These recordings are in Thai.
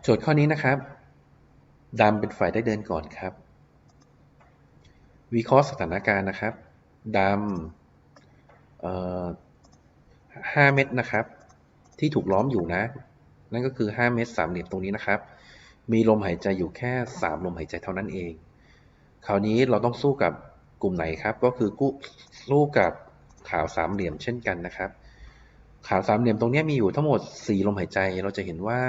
โจทย์ข้อนี้นะครับดำเป็นฝ่ายได้เดินก่อนครับ วิเคราะห์สถานการณ์นะครับดำห้าเม็ดนะครับ ที่ถูกล้อมอยู่นะ นั่นก็คือ 5 เม็ดสามเหลี่ยมตรงนี้นะครับ มีลมหายใจอยู่แค่ 3 ลมหายใจเท่านั้นเอง คราวนี้เราต้องสู้กับกลุ่มไหนครับ ก็คือกู้สู้กับขาวสามเหลี่ยมเช่นกันนะครับ ขาวสามเหลี่ยมตรงนี้มีอยู่ทั้งหมด 4 ลมหายใจ เราจะเห็นว่า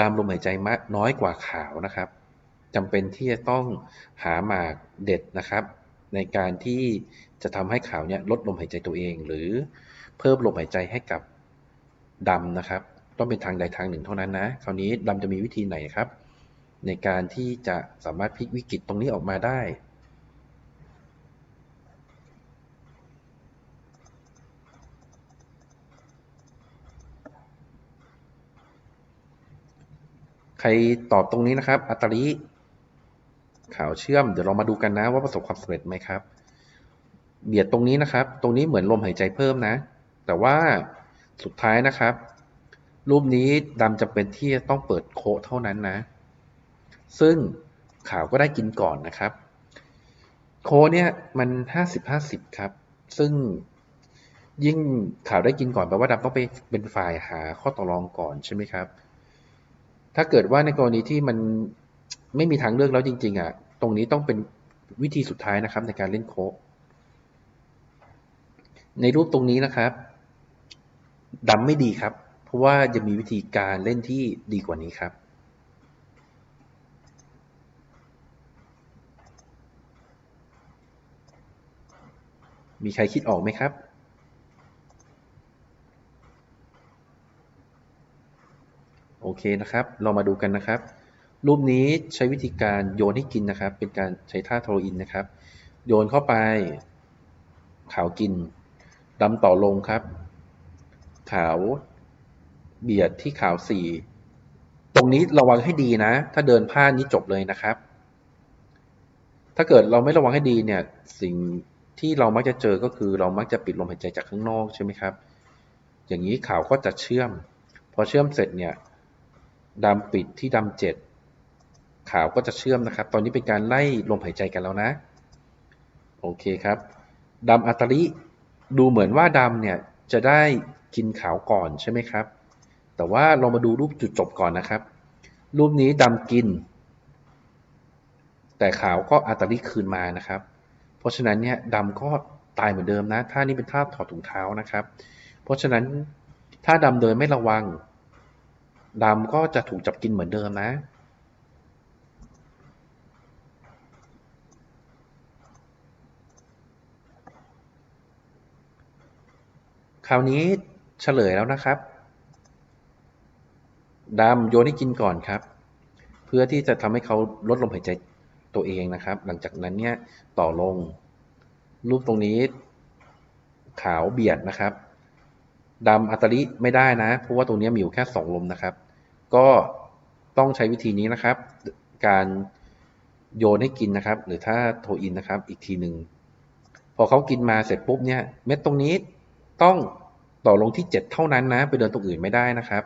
ดำลมหายใจมากน้อยกว่าขาวนะครับจำเป็นที่จะต้องหาหมากเด็ดนะครับ ในการที่จะทำให้ขาวเนี่ยลดลมหายใจตัวเอง หรือเพิ่มลมหายใจให้กับดำนะครับ ต้องเป็นทางใดทางหนึ่งเท่านั้นนะคราวนี้ดำจะมีวิธีไหนครับ ในการที่จะสามารถพลิกวิกฤตตรงนี้ออกมาได้ ใครตอบตรงนี้นะครับ อัตริข่าวเชื่อม เดี๋ยวเรามาดูกันนะว่าประสบความสำเร็จไหมครับ เบียดตรงนี้นะครับ ตรงนี้เหมือนลมหายใจเพิ่มนะ แต่ว่าสุดท้ายนะครับ รูปนี้ดำจะเป็นที่ต้องเปิดโคเท่านั้นนะ ซึ่งข่าวก็ได้กินก่อนนะครับ โคเนี่ยมันห้าสิบห้าสิบครับ ซึ่งยิ่งข่าวได้กินก่อนแปลว่าดำต้องไปเป็นฝ่ายหาข้อต่อรองก่อนใช่ไหมครับ ถ้าเกิดว่าในกรณีที่มันไม่มีทางเลือกแล้วจริง ๆอะตรงนี้ต้องเป็นวิธีสุดท้ายนะครับในการเล่นโคในรูปตรงนี้นะครับดำไม่ดีครับ เพราะว่าจะมีวิธีการเล่นที่ดีกว่านี้ครับ มีใครคิดออกไหมครับ โอ เคนะครับ เรามาดูกันนะครับ รูปนี้ใช้วิธีการโยนให้กินนะครับ เป็นการใช้ท่าโทรอินนะครับ โยนเข้าไป ขาวกินดำต่อลงครับ ขาวเบียดที่ขาวสี่ตรงนี้ระวังให้ดีนะ ถ้าเดินพลาดนี้จบเลยนะครับ ถ้าเกิดเราไม่ระวังให้ดีเนี่ย สิ่งที่เรามักจะเจอก็คือเรามักจะปิดลมหายใจจากข้างนอกใช่ไหมครับ อย่างนี้ขาวก็จะเชื่อม พอเชื่อมเสร็จเนี่ย ดำปิดที่ดำเจ็ดขาวก็จะเชื่อมนะครับ ตอนนี้เป็นการไล่ลมหายใจกันแล้วนะ โอเคครับดำอัตริดูเหมือนว่าดำเนี่ยจะได้กินขาวก่อนใช่ไหมครับ แต่ว่าเรามาดูรูปจุดจบก่อนนะครับ รูปนี้ดำกิน แต่ขาวก็อัตริคืนมานะครับ เพราะฉะนั้นเนี่ยดำก็ตายเหมือนเดิมนะท่านี้เป็นท่าถอดถุงเท้านะครับ เพราะฉะนั้นถ้าดำเดินไม่ระวัง ดำก็จะถูกจับกินเหมือนเดิมนะคราวนี้เฉลยแล้วนะครับดำโยนให้กินก่อนครับ เพื่อที่จะทำให้เขาลดลมหายใจตัวเองนะครับ หลังจากนั้นเนี่ยต่อลง รูปตรงนี้ขาวเบียดนะครับ ดำอัตริไม่ได้นะ เพราะว่าตรงนี้มีอยู่แค่สองลมนะครับ ก็ต้องใช้วิธีนี้นะครับ การโยนให้กินนะครับ หรือถ้าโทอินนะครับ อีกทีหนึ่งพอเขากินมาเสร็จปุ๊บเนี่ย เม็ดตรงนี้ต้องต่อลงที่ 7 เท่านั้นนะ ไปเดินตรงอื่นไม่ได้นะครับ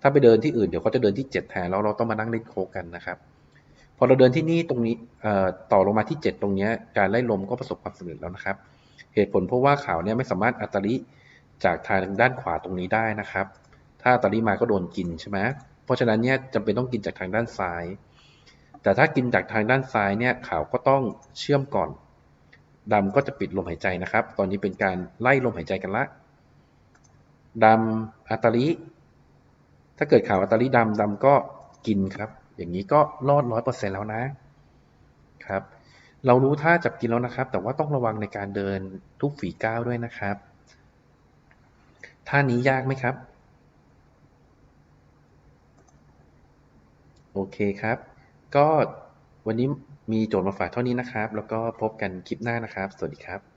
ถ้าไปเดินที่อื่นเดี๋ยวเขาจะเดินที่ 7 แทนแล้วเราต้องมานั่งเล่นโคกันนะครับ พอเราเดินที่นี่ตรงนี้ต่อลงมาที่ 7 ตรงนี้การไล่ลมก็ประสบความสำเร็จแล้วนะครับ เหตุผลเพราะว่าขาวเนี่ยไม่สามารถอัตริ จากทางด้านขวาตรงนี้ได้นะครับ ถ้าอัตริมาก็โดนกินใช่ไหมเพราะฉะนั้นเนี่ยจำเป็นต้องกินจากทางด้านซ้าย แต่ถ้ากินจากทางด้านซ้ายเนี่ยขาวก็ต้องเชื่อมก่อนดำก็จะปิดลมหายใจนะครับ ตอนนี้เป็นการไล่ลมหายใจกันละดำอัตลิ ถ้าเกิดข่าวอัตลิดำดำก็กินครับ อย่างนี้ก็รอดร้อยเปอร์เซ็นแล้วนะครับ เรารู้ท่าจับกินแล้วนะครับ แต่ว่าต้องระวังในการเดินทุกฝีก้าวด้วยนะครับ ท่านี้ยากไหมครับ โอเคครับ ก็วันนี้มีโจทย์มาฝากเท่านี้นะครับ แล้วก็พบกันคลิปหน้านะครับ สวัสดีครับ